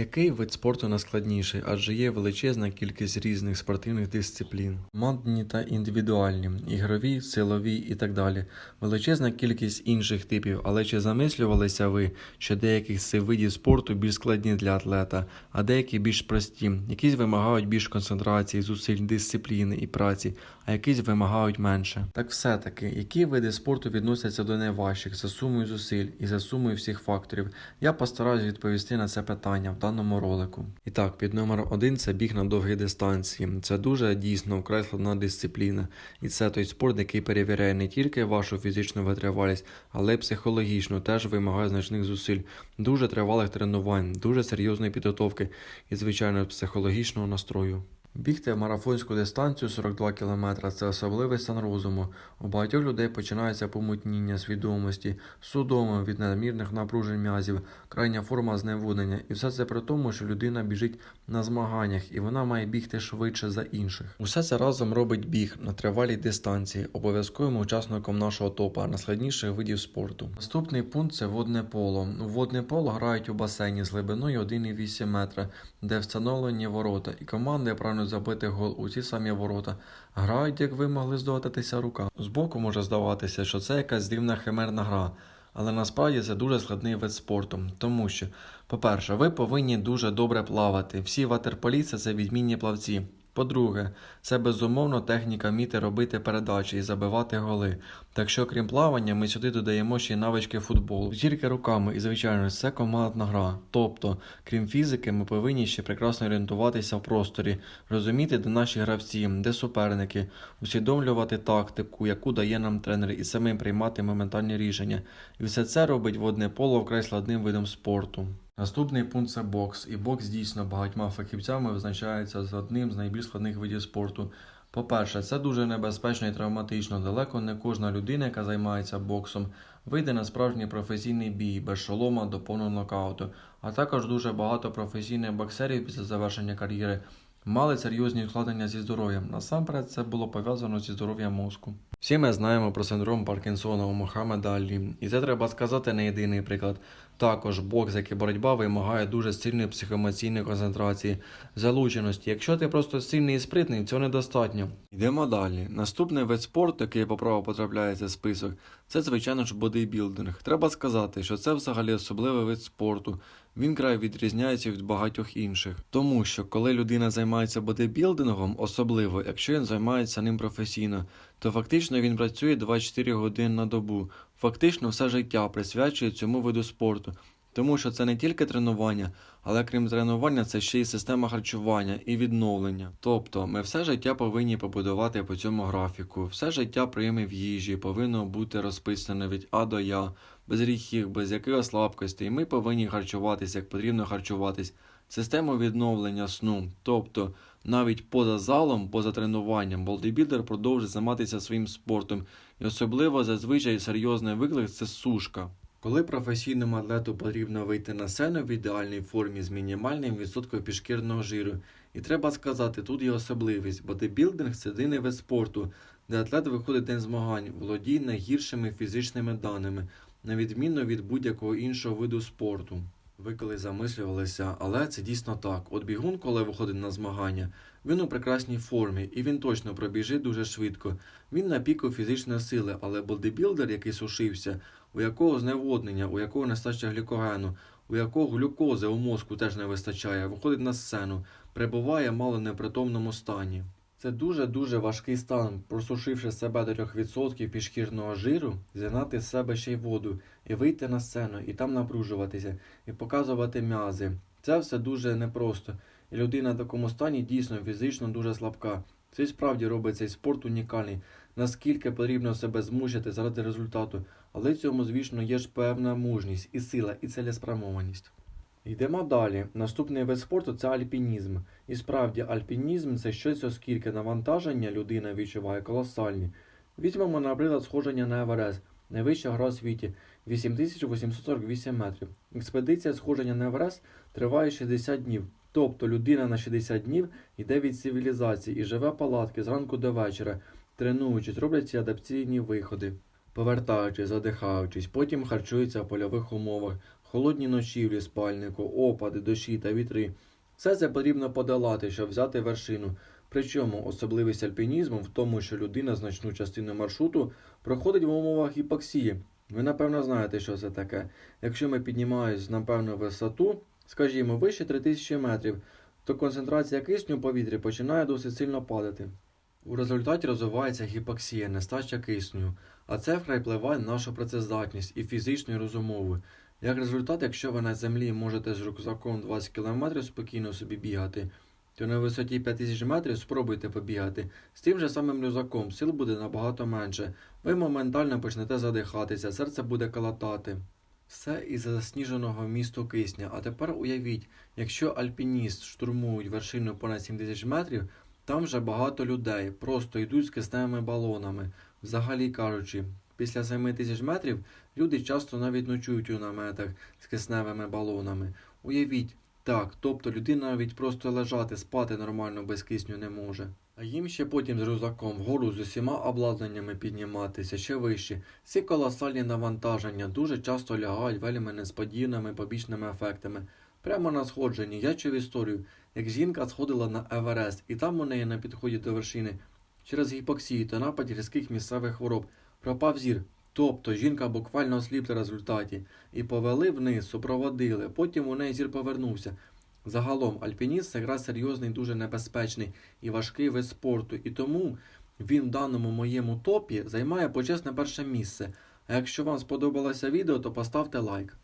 Який вид спорту найскладніший, адже є величезна кількість різних спортивних дисциплін, командні та індивідуальні, ігрові, силові і так далі. Величезна кількість інших типів, але чи замислювалися ви, що деякі з цих видів спорту більш складні для атлета, а деякі більш прості, якісь вимагають більш концентрації, зусиль, дисципліни і праці, а якісь вимагають менше. Так все-таки, які види спорту відносяться до найважчих? За сумою зусиль і за сумою всіх факторів, я постараюсь відповісти на це питання даному ролику. І так, під номер один це біг на довгі дистанції. Це дуже дійсно вкрай складна дисципліна, і це той спорт, який перевіряє не тільки вашу фізичну витривалість, але й психологічну, теж вимагає значних зусиль, дуже тривалих тренувань, дуже серйозної підготовки і, звичайно, психологічного настрою. Бігти марафонську дистанцію 42 км – це особливий стан розуму. У багатьох людей починається помутніння свідомості, судоми від надмірних напружень м'язів, крайня форма зневоднення. І все це при тому, що людина біжить на змаганнях і вона має бігти швидше за інших. Усе це разом робить біг на тривалій дистанції, обов'язковим учасником нашого топа найскладніших видів спорту. Наступний пункт це водне поло. У водне поло грають у басейні з глибиною 1,8 метра, де встановлені ворота, і команди прагнуть забити гол у ці самі ворота. Грають, як ви могли здогадатися, рука. Збоку може здаватися, що це якась дивна химерна гра. Але насправді це дуже складний вид спорту, тому що, по-перше, ви повинні дуже добре плавати. Всі ватерполіси це відмінні плавці. По-друге, це безумовно техніка вміти робити передачі і забивати голи. Так що, крім плавання, ми сюди додаємо ще й навички футболу. Тільки руками і, звичайно, це командна гра. Тобто, крім фізики, ми повинні ще прекрасно орієнтуватися в просторі, розуміти, де наші гравці, де суперники, усвідомлювати тактику, яку дає нам тренер, і самим приймати моментальні рішення. І все це робить водне поло вкрай складним видом спорту. Наступний пункт це бокс, і бокс дійсно багатьма фахівцями визначається з одним з найбільш складних видів спорту. По-перше, це дуже небезпечно і травматично. Далеко не кожна людина, яка займається боксом, вийде на справжній професійний бій без шолома до повного нокауту. А також дуже багато професійних боксерів після завершення кар'єри мали серйозні ускладнення зі здоров'ям. Насамперед, це було пов'язано зі здоров'ям мозку. Всі ми знаємо про синдром Паркінсона у Мохаммеда Алі, і це треба сказати не єдиний приклад. Також бокс, як і боротьба, вимагає дуже сильної психоемоційної концентрації, залученості. Якщо ти просто сильний і спритний, цього недостатньо. Йдемо далі. Наступний вид спорту, який по праву потрапляє в цей список, це звичайно ж бодибілдинг. Треба сказати, що це взагалі особливий вид спорту. Він край відрізняється від багатьох інших, тому що коли людина займається бодибілдингом, особливо якщо він займається ним професійно, то фактично він працює 24 години на добу. Фактично все життя присвячує цьому виду спорту, тому що це не тільки тренування, але крім тренування, це ще й система харчування і відновлення. Тобто ми все життя повинні побудувати по цьому графіку. Все життя прийми в їжі повинно бути розписане від А до Я, без гріхів, без якихось слабкостей. І ми повинні харчуватись, як потрібно харчуватись. Систему відновлення сну, тобто навіть поза залом, поза тренуванням, бодибілдер продовжує займатися своїм спортом, і особливо зазвичай серйозний виклик це сушка. Коли професійному атлету потрібно вийти на сцену в ідеальній формі з мінімальним відсотком підшкірного жиру, і треба сказати, тут є особливість, бодибілдинг це єдиний вид спорту, де атлет виходить день змагань, володіє найгіршими фізичними даними, на відміну від будь-якого іншого виду спорту. Ви коли замислювалися, але це дійсно так. От бігун, коли виходить на змагання, він у прекрасній формі і він точно пробіжить дуже швидко. Він на піку фізичної сили, але бодибілдер, який сушився, у якого зневоднення, у якого нестача глікогену, у якого глюкози у мозку теж не вистачає, виходить на сцену, перебуває мало непритомному стані. Це дуже-дуже важкий стан, просушивши себе до 3% підшкірного жиру, зігнати з себе ще й воду, і вийти на сцену, і там напружуватися, і показувати м'язи. Це все дуже непросто, і людина в такому стані дійсно фізично дуже слабка. Це справді робить цей спорт унікальний, наскільки потрібно себе змусити заради результату, але цьому, звісно, є ж певна мужність, і сила, і цілеспрямованість. Йдемо далі. Наступний вид спорту це альпінізм. І справді, альпінізм це щось, оскільки навантаження людина відчуває колосальні. Візьмемо, наприклад, сходження на Еверест, найвища гора у світі 8848 метрів. Експедиція сходження на Еверест триває 60 днів. Тобто людина на 60 днів йде від цивілізації і живе палатки зранку до вечора, тренуючись, роблять ці адаптаційні виходи. Повертаючись, задихаючись, потім харчуються в польових умовах, холодні ночівлі спальнику, опади, дощі та вітри. Все це потрібно подолати, щоб взяти вершину. Причому особливість альпінізму в тому, що людина значну частину маршруту проходить в умовах гіпоксії. Ви напевно знаєте, що це таке. Якщо ми піднімаємось на певну висоту, скажімо, вище 3000 метрів, то концентрація кисню в повітрі починає досить сильно падати. У результаті розвивається гіпоксія, нестача кисню, а це вкрай впливає на нашу працездатність і фізичну і розумову. Як результат, якщо ви на землі можете з рюкзаком 20 км спокійно собі бігати, то на висоті 5000 метрів спробуйте побігати. З тим же самим рюкзаком сил буде набагато менше. Ви моментально почнете задихатися, серце буде калатати. Все із засніженого місту кисня. А тепер уявіть, якщо альпініст штурмують вершину понад 7000 метрів, там вже багато людей просто йдуть з кисневими балонами. Взагалі кажучи, після 7 тисяч метрів люди часто навіть ночують у наметах з кисневими балонами. Уявіть, так, тобто людина навіть просто лежати, спати нормально без кисню не може. А їм ще потім з рюкзаком вгору з усіма обладнаннями підніматися ще вище. Ці колосальні навантаження дуже часто лягають вельми несподіваними побічними ефектами. Прямо на сходженні я чув історію, як жінка сходила на Еверест, і там у неї на підході до вершини через гіпоксію та напад різких місцевих хвороб пропав зір. Тобто жінка буквально осліпла результаті і повели вниз, супроводили, потім у неї зір повернувся. Загалом альпініст це гра серйозний, дуже небезпечний і важкий вид спорту, і тому він в даному моєму топі займає почесне перше місце. А якщо вам сподобалося відео, то поставте лайк.